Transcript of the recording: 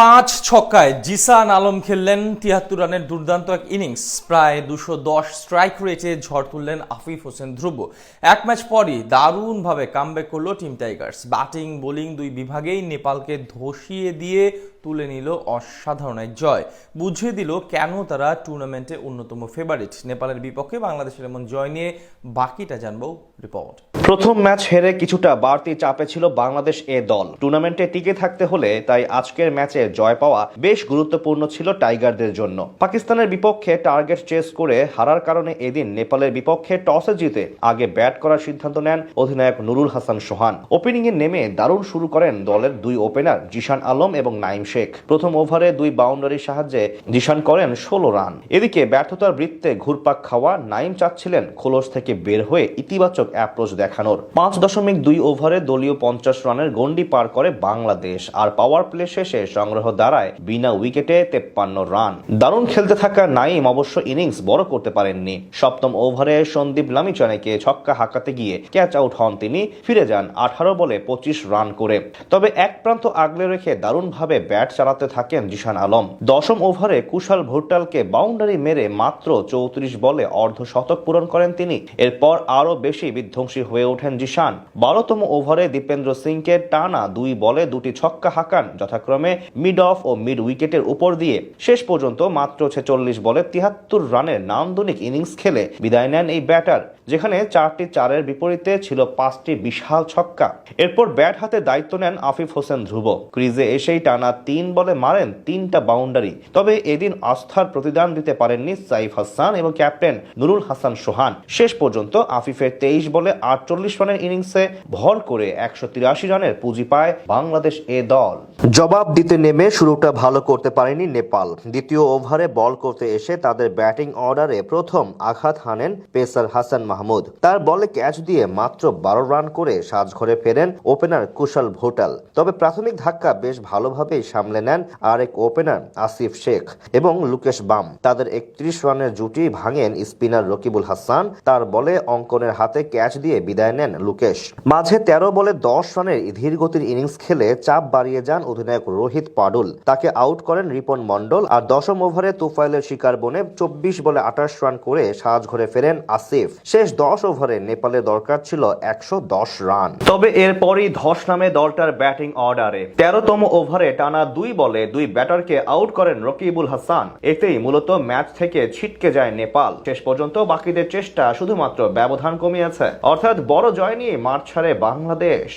পাঁচ ছক্কায় জিসান আলম খেললেন তিয়াত্তর রানের দুর্দান্ত এক ইনিংস। প্রায় দুশো দশ স্ট্রাইক রেটে ঝড় তুললেন আফিফ হোসেন ধ্রুব। এক ম্যাচ পরই দারুণভাবে কামব্যাক করল টিম টাইগার্স। ব্যাটিং, বোলিং দুই বিভাগেই নেপালকে ধসিয়ে দিয়ে তুলে নিল অসাধারণ এক জয়। বুঝিয়ে দিল কেন তারা টুর্নামেন্টে অন্যতম ফেভারিট নেপালের বিপক্ষে বাংলাদেশের এমন জয় নিয়ে বাকিটা জানব রিপোর্ট। প্রথম ম্যাচ হেরে কিছুটা বাড়তি চাপে ছিল বাংলাদেশ এ দল। টুর্নামেন্টে টিকে থাকতে হলে তাই আজকের ম্যাচে জয় পাওয়া বেশ গুরুত্বপূর্ণ ছিল টাইগারদের জন্য। পাকিস্তানের বিপক্ষে টার্গেট চেস করে হারার কারণে এদিন নেপালের বিপক্ষে টসে জিতে আগে ব্যাট করার সিদ্ধান্ত নেন অধিনায়ক নুরুল হাসান সোহান। ওপেনিং এ নেমে দারুণ শুরু করেন দলের দুই ওপেনার জিশান আলম এবং নাইম শেখ। প্রথম ওভারে দুই বাউন্ডারির সাহায্যে জিশান করেন ষোলো রান। এদিকে ব্যর্থতার বৃত্তে ঘুরপাক খাওয়া নাইম চাচ্ছিলেন খোলস থেকে বের হয়ে ইতিবাচক অ্যাপ্রোচ দেখানোর পাঁচ দশমিক দুই ওভারে দলীয় পঞ্চাশ রানের গন্ডি পার করে বাংলাদেশ, আর পাওয়ার প্লে শেষে সংগ্রহ দাঁড়ায় বিনা উইকেটে তেপ্পান্ন রান। দারুণ খেলতে থাকা নাইম অবশ্য ইনিংস বড় করতে পারেননি। সপ্তম ওভারে সন্দীপ লামিচানেকে ছক্কা হাঁকাতে গিয়ে ক্যাচ আউট হন তিনি, ফিরে যান আঠারো বলে পঁচিশ রান করে। তবে এক প্রান্ত আগলে রেখে দারুণভাবে ব্যাট চালাতে থাকেন জিশান আলম। দশম ওভারে কুশাল ভুট্টালকে বাউন্ডারি মেরে মাত্র চৌত্রিশ বলে অর্ধ শতক পূরণ করেন তিনি। এরপর আরও বেশি বিধ্বংসী হয়ে ওঠেন জিশান। বারোতম ওভারে দীপেন্দ্র সিংকে টানা দুই বলে দুটি ছক্কা হাঁকান। যথাক্রমে মিড অফ ও মিড উইকেটের উপর দিয়ে শেষ পর্যন্ত মাত্র ছেচল্লিশ বলে তিয়াত্তর রানের নান্দনিক ইনিংস খেলে বিদায় নেন এই ব্যাটার, যেখানে চারটি চারের বিপরীতে ছিল পাঁচটি বিশাল ছক্কা। এরপর ব্যাট হাতে দায়িত্ব নেন আফিফ হোসেন ধ্রুব। ক্রিজে এসেই টানা তিন বলে মারেন তিনটা বাউন্ডারি। তবে এদিন আস্থার প্রতিদান দিতে পারেননি সাইফ হাসান এবং ক্যাপ্টেন নুরুল হাসান সোহান। শেষ পর্যন্ত আফিফের তেইশ বলে আটচল্লিশ রানের ইনিংসে ভর করে একশো তিরাশি রানের পুঁজি পায় বাংলাদেশ এ দল। জবাব দিতে নেমে শুরুটা ভালো করতে পারেনি নেপাল। দ্বিতীয় ওভারে বল করতে এসে তাদের ব্যাটিং অর্ডারে প্রথম আঘাত হানেন পেসার হাসান মাহমুদ। তার বলে ক্যাচ দিয়ে মাত্র বারো রান করে সাজঘরে ফেরেন ওপেনার কুশল ভোটাল। তবে প্রাথমিক ধাক্কা বেশ ভালোভাবেই সামলে নেন আরেক ওপেনার আসিফ শেখ এবং লুকেশ বাম। তাদের একত্রিশ রানের জুটি ভাঙেন স্পিনার রকিবুল হাসান। তার বলে অঙ্কনের হাতে ক্যাচ দিয়ে বিদায় নেন লুকেশ। মাঝে তেরো বলে দশ রানের ধীর গতির ইনিংস খেলে চাপ বাড়িয়ে যান অধিনায়ক রোহিত পাডুল। তাকে আউট করেন রিপন মন্ডল আর দশম ওভারে তুফাইলের শিকার বনে চব্বিশ বলে আঠাশ রান করে সাজ ঘরে ফেরেন আসিফ। শেষ দশ ওভারে নেপালের দরকার ছিল একশো দশ রান। তবে এরপরই ধস নামে দলটার ব্যাটিং অর্ডারে। তেরোতম ওভারে টানা দুই বলে দুই ব্যাটারকে আউট করেন রকিবুল হাসান। এতেই মূলত ম্যাচ থেকে ছিটকে যায় নেপাল। শেষ পর্যন্ত বাকিদের চেষ্টা শুধুমাত্র ব্যবধান কমিয়েছে। অর্থাৎ বড় জয় নিয়ে মাঠ ছাড়ে বাংলাদেশ।